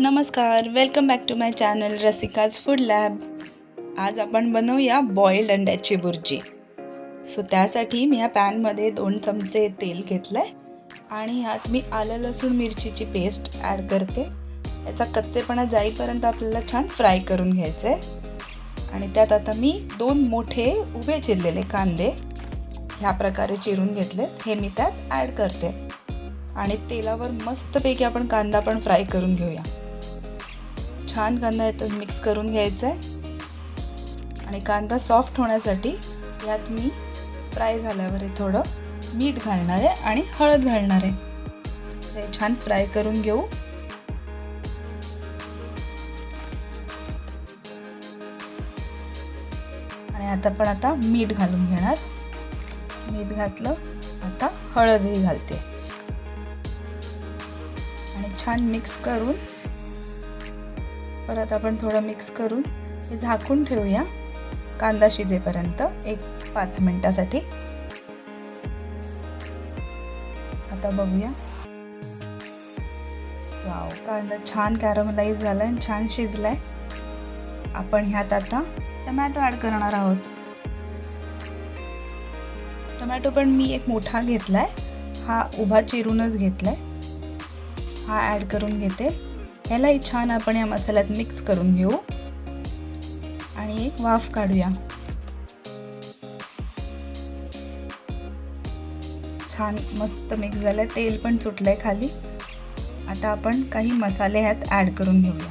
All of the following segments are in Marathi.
नमस्कार welcome back to my channel Rasika's food lab आज आपण बनवूया बॉइल्ड अंड्याची बुर्जी सो त्यासाठी मी या पॅनमध्ये दोन चमचे तेल घेतलं आहे आणि ह्यात मी आलं लसूण मिरचीची पेस्ट ॲड करते. याचा कच्चेपणा जाईपर्यंत आपल्याला छान फ्राय करून घ्यायचं आहे आणि त्यात आता मी दोन मोठे उभे चिरलेले कांदे ह्या प्रकारे चिरून घेतलेत. हे मी त्यात ॲड करते. आणि तेलावर मस्तपैकी आपण कांदा पण फ्राय करून घेऊया. छान कांदा याच्यात मिक्स करून घ्यायचा आहे आणि कांदा सॉफ्ट होण्यासाठी यात मी फ्राय झाल्यावर आहे थोडं मीठ घालणार आहे आणि हळद घालणार आहे. हे छान फ्राय करून घेऊ. आणि आता पण आता मीठ घालून घेणार. मीठ घातलं आता हळदही घालते. आणि छान मिक्स करून परत आपण थोडं मिक्स करून हे झाकून ठेवूया. कांदा शिजेपर्यंत एक पाच मिनटासाठी. आता बघूया. वाव कांदा छान कॅरमलाईज झाला आणि छान शिजलाय. आपण ह्यात आता टमॅटो ॲड करणार आहोत. टमॅटो पण मी एक मोठा घेतलाय. हा उभा चिरूनच घेतलाय. हा ॲड करून घेते. ह्यालाही छान आपण या मसाल्यात मिक्स करून घेऊ. आणि एक वाफ काढूया. छान मस्त मिक्स झालं. तेल पण सुटलंय खाली. आता आपण काही मसाले ह्यात ॲड करून घेऊया.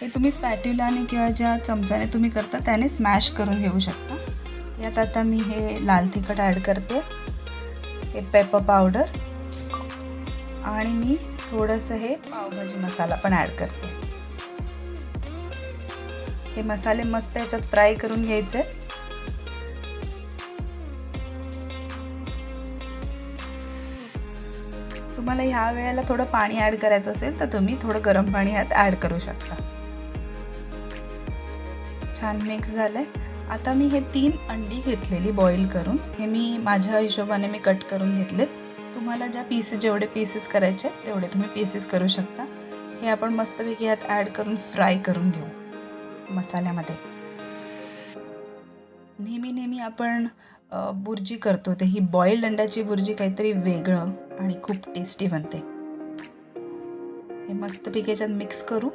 हे तुम्ही स्पॅट्युलाने किंवा ज्या चमच्याने तुम्ही करता त्याने स्मॅश करून घेऊ शकता. यात आता मी हे लाल तिखट ॲड करते. हे पेपर पावडर आणि मी थोडंसं हे पावभाजी मसाला पण ॲड करते. हे मसाले मस्त याच्यात फ्राय करून घ्यायचे. तुम्हाला ह्या वेळेला थोडं पाणी ॲड करायचं असेल तर तुम्ही थोडं गरम पाणी ह्यात ॲड करू शकता. छान मिक्स झालंय. आता मी हे तीन अंडी घेतलेली बॉईल करून हे मी माझ्या हिशोबाने मी कट करून घेतलेत. तुम्हाला ज्या पीसेस जेवढे पीसेस करायचे तेवढे तुम्ही पीसेस करू शकता. हे आपण मस्तपैकी यात ॲड करून फ्राय करून घेऊ मसाल्यामध्ये. नेहमी नेहमी आपण बुर्जी करतो ते ही बॉईल्ड अंड्याची बुर्जी काहीतरी वेगळं आणि खूप टेस्टी बनते. हे मस्तपैकी याच्यात मिक्स करू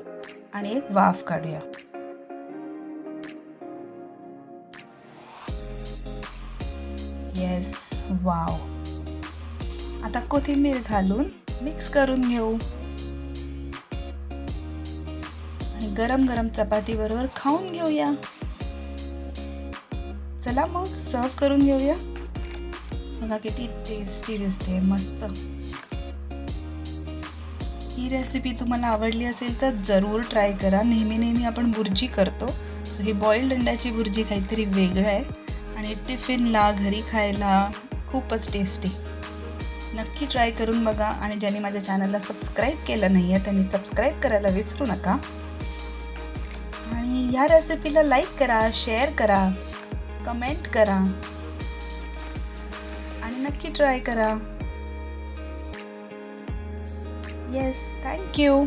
आणि एक वाफ काढूया. येस वाव आता कोथिंबीर घालून मिक्स करून घेऊ. आणि गरम गरम चपाती बरोबर खाऊन घेऊया. चला मग सर्व करून घेऊया. बघा किती टेस्टी दिसते मस्त. ही रेसिपी तुम्हाला आवडली असेल तर जरूर ट्राय करा. नेहमी नेहमी आपण बुर्जी करतो. सो ही बॉइल्ड अंड्याची बुर्जी काहीतरी वेगळं आहे. आणि टिफिनला घरी खायला खूपच टेस्टी नक्की ट्राय करून बघा. आणि ज्यांनी माझ्या चॅनलला सबस्क्राईब केलं नाही आहे त्यांनी सबस्क्राईब करायला विसरू नका. आणि ह्या रेसिपीला लाईक करा शेअर करा कमेंट करा. आणि नक्की ट्राय करा. Yes thank you